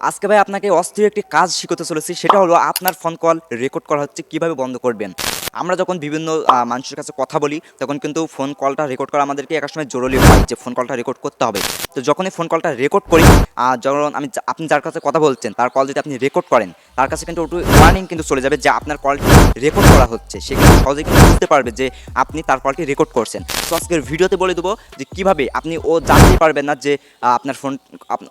আজকে ভাই আপনাকে অস্থির একটি কাজ শিখতে চলেছি, সেটা হলো আপনার ফোন কল রেকর্ড করা হচ্ছে কীভাবে বন্ধ করবেন। আমরা যখন বিভিন্ন মানুষের কাছে কথা বলি, তখন কিন্তু ফোন কলটা রেকর্ড করা আমাদেরকে এক সময় জরুরি হয় যে ফোন কলটা রেকর্ড করতে হবে। তো যখনই ফোন কলটা রেকর্ড করি যখন আমি আপনি যার কাছে কথা বলছেন, তার কল যদি আপনি রেকর্ড করেন, তার কাছে কিন্তু ওটু ওয়ার্নিং কিন্তু চলে যাবে যে আপনার কলটি রেকর্ড করা হচ্ছে। সে কিন্তু সহজে কিন্তু বুঝতে পারবে যে আপনি তার কলটি রেকর্ড করছেন। তো আজকের ভিডিওতে বলে দেবো যে কীভাবে আপনি ও জানতেই পারবেন না যে আপনার ফোন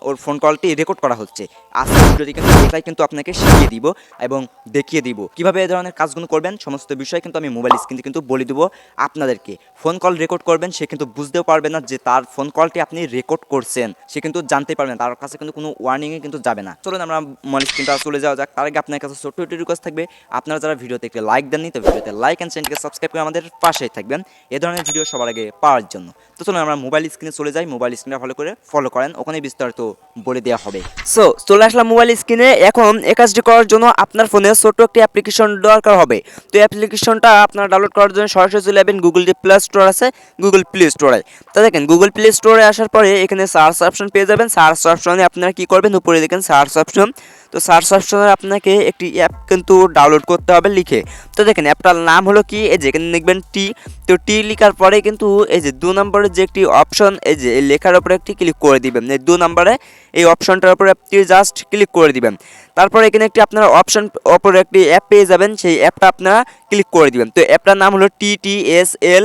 ওর ফোন কলটি রেকর্ড করা হচ্ছে। আজকের ভিডিওটি কিন্তু এটাই কিন্তু আপনাকে শিখিয়ে দিব এবং দেখিয়ে দিব। কীভাবে এই ধরনের কাজগুলো করবেন, সমস্ত বিষয় কিন্তু আমি মোবাইল স্ক্রিনে কিন্তু বলে দিব আপনাদেরকে। ফোন কল রেকর্ড করবেন, সে কিন্তু বুঝতেও পারবে না যে তার ফোন কলটি আপনি রেকর্ড করছেন। সে কিন্তু জানতেই পারবে না, তার কাছে কিন্তু কোনো ওয়ার্নিংয়ে কিন্তু যাবে না। চলুন আমরা মোবাইল স্ক্রিনটা চলে যাওয়া যাক। তার আগে আপনার কাছে ছোট্ট একটি রিকোয়েস্ট থাকবে। আপনারা যারা ভিডিওতে একটি লাইক দেননি, তো ভিডিওতে লাইক অ্যান্ড চ্যানেলকে সাবস্ক্রাইব করে আমাদের পাশেই থাকবেন। এ ধরনের ভিডিও সবার আগে পাওয়ার জন্য। তো চলুন আমরা মোবাইল স্ক্রিনে চলে যাই। মোবাইল স্ক্রিনটা ভালো করে ফলো করেন। ওখানে বিস্তারিত বলে দেওয়া হবে। সো চলে আসলাম মোবাইল স্ক্রিনে। এখন এ কাজটি করার জন্য আপনার ফোনে ছোট্ট একটি অ্যাপ্লিকেশন দরকার হবে। তো অ্যাপ্লিকেশনটা আপনারা ডাউনলোড করার জন্য সরাসরি চলে যাবেন গুগল প্লে স্টোর আছে গুগল প্লে স্টোরে তা দেখেন গুগল প্লে স্টোরে আসার পরে এখানে সার্চ অপশন পেয়ে যাবেন। সার্চ অপশনে আপনারা কি করবেন? উপরে দেখেন সার্চ অপশন তো সার্চ অপশনে আপনাকে একটি অ্যাপ কিন্তু ডাউনলোড করতে হবে লিখে। তো দেখেন অ্যাপটার নাম হলো কি? এই যে এখানে লিখবেন টি তো টি লেখার পরে কিন্তু এই যে দু নম্বরের যে একটি অপশন এই যে এই লেখার উপরে একটি ক্লিক করে দিবেন। এই দু নম্বরে এই অপশনটার উপরে আপনি জাস্ট ক্লিক করে দিবেন। তারপর এখানে একটি আপনারা অপশন অপর একটি অ্যাপ পেয়ে যাবেন, সেই অ্যাপটা আপনারা ক্লিক করে দিবেন। তো অ্যাপটার নাম হলো TTSL T S L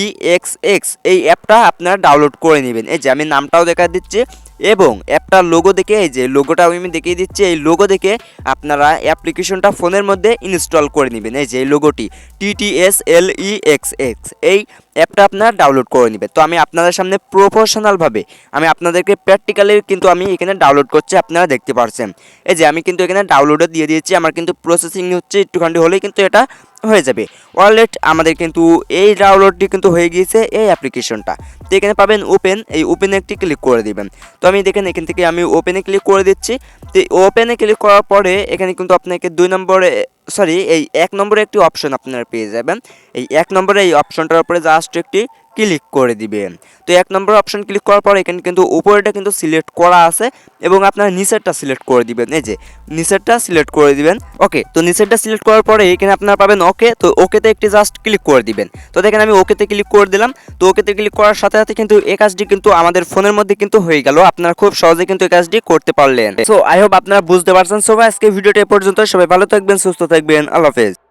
E X X এই অ্যাপটা আপনারা ডাউনলোড করে নেবেন। এই যে আমি নামটাও দেখা দিচ্ছি। এবং অ্যাপটার লোগো দেখে, এই যে লোগোটা আমি দেখিয়ে দিচ্ছি, এই লোগো দেখে আপনারা অ্যাপ্লিকেশনটা ফোনের মধ্যে ইনস্টল করে নেবেন, এই যে এই লোগোটি T T S L E X X এই অ্যাপটা আপনারা ডাউনলোড করে নেবেন। তো আমি আপনাদের সামনে প্রফেশনালভাবে আমি আপনাদেরকে প্র্যাকটিক্যালি কিন্তু আমি এখানে ডাউনলোড করছি, আপনারা দেখতে পাচ্ছেন এই যে আমি কিন্তু এখানে ডাউনলোডে দিয়ে দিয়েছি, আমার কিন্তু প্রসেসিং হচ্ছে একটুখানি হলেই কিন্তু এটা হয়ে যাবে। ওয়ালেট আমাদের কিন্তু এই ডাউনলোডটি কিন্তু হয়ে গিয়েছে এই অ্যাপ্লিকেশনটা তো এখানে পাবেন ওপেন এই ওপেনে একটি ক্লিক করে দেবেন। তো আমি দেখেন এখান থেকে আমি ওপেনে ক্লিক করে দিচ্ছি। তো ওপেনে ক্লিক করার পরে এখানে কিন্তু আপনাকে দুই নম্বরে সরি এই এক নম্বরে একটি অপশন আপনারা পেয়ে যাবেন। এই এক নম্বরে এই অপশনটার উপরে জাস্ট একটি ক্লিক করে দিবেন তো এক নম্বর অপশন ক্লিক করার পর এখানে কিন্তু উপরেটা কিন্তু সিলেক্ট করা আছে এবং আপনারা নিচেরটা সিলেক্ট করে দিবেন। এই যে, নিচেরটা সিলেক্ট করে দিবেন। ওকে তো নিচেরটা সিলেক্ট করার পরে এখানে আপনারা পাবেন ওকে তো ওকেতে একটি জাস্ট ক্লিক করে দিবেন। তো দেখেন আমি ওকেতে ক্লিক করে দিলাম। তো ওকেতে ক্লিক করার সাথে সাথে কিন্তু এই কাজটি কিন্তু আমাদের ফোনের মধ্যে কিন্তু হয়ে গেল। আপনারা খুব সহজে কিন্তু এই কাজটি করতে পারলেন। সো আই হোপ আপনারা বুঝতে পারছেন। সবাই আজকে ভিডিওটা পর্যন্ত সবাই ভালো থাকবেন, সুস্থ থাকবেন। আল্লাহ হাফেজ।